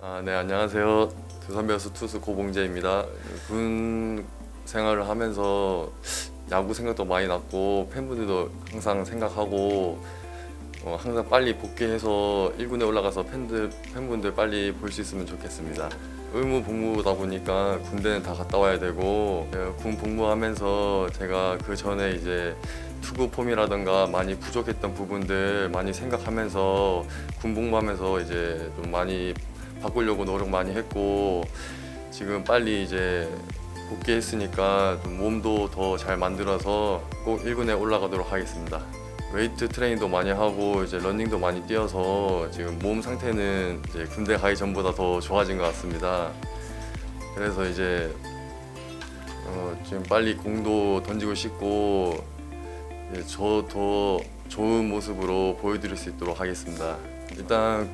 아, 네, 안녕하세요. 두산 베어스 투수 고봉재입니다. 군 생활을 하면서 야구 생각도 많이 났고 팬분들도 항상 생각하고 어, 항상 빨리 복귀해서 1군에 올라가서 팬들 팬분들 빨리 볼 수 있으면 좋겠습니다. 의무 복무다 보니까 군대는 다 갔다 와야 되고 예, 군 복무하면서 제가 그 전에 이제 투구 폼이라든가 많이 부족했던 부분들 많이 생각하면서 군 복무하면서 이제 좀 많이 바꾸려고 노력 많이 했고 지금 빨리 이제 복귀했으니까 좀 몸도 더 잘 만들어서 꼭 1군에 올라가도록 하겠습니다. 웨이트 트레이닝도 많이 하고 이제 러닝도 많이 뛰어서 지금 몸 상태는 이제 군대 가기 전보다 더 좋아진 것 같습니다. 그래서 이제 어, 지금 빨리 공도 던지고 싶고 저 더 좋은 모습으로 보여드릴 수 있도록 하겠습니다. 일단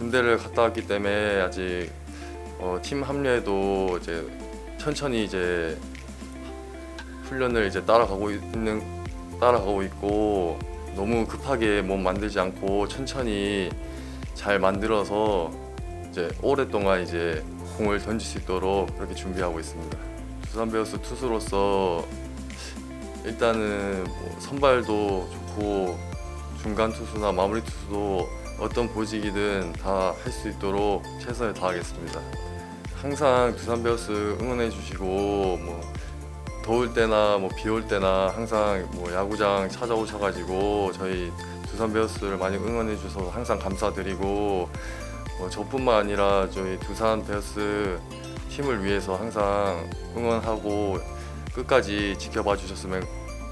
군대를 갔다 왔기 때문에 아직 어, 팀 합류에도 이제 천천히 이제 훈련을 이제 따라가고 있는 따라가고 있고 너무 급하게 몸 만들지 않고 천천히 잘 만들어서 이제 오랫동안 이제 공을 던질 수 있도록 그렇게 준비하고 있습니다. 두산 베어스 투수로서 일단은 뭐 선발도 좋고 중간 투수나 마무리 투수도 어떤 보직이든 다 할 수 있도록 최선을 다하겠습니다. 항상 두산 베어스 응원해 주시고 뭐 더울 때나 뭐 비 올 때나 항상 뭐 야구장 찾아오셔가지고 저희 두산 베어스를 많이 응원해 주셔서 항상 감사드리고 뭐 저뿐만 아니라 저희 두산 베어스 팀을 위해서 항상 응원하고 끝까지 지켜봐 주셨으면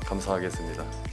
감사하겠습니다.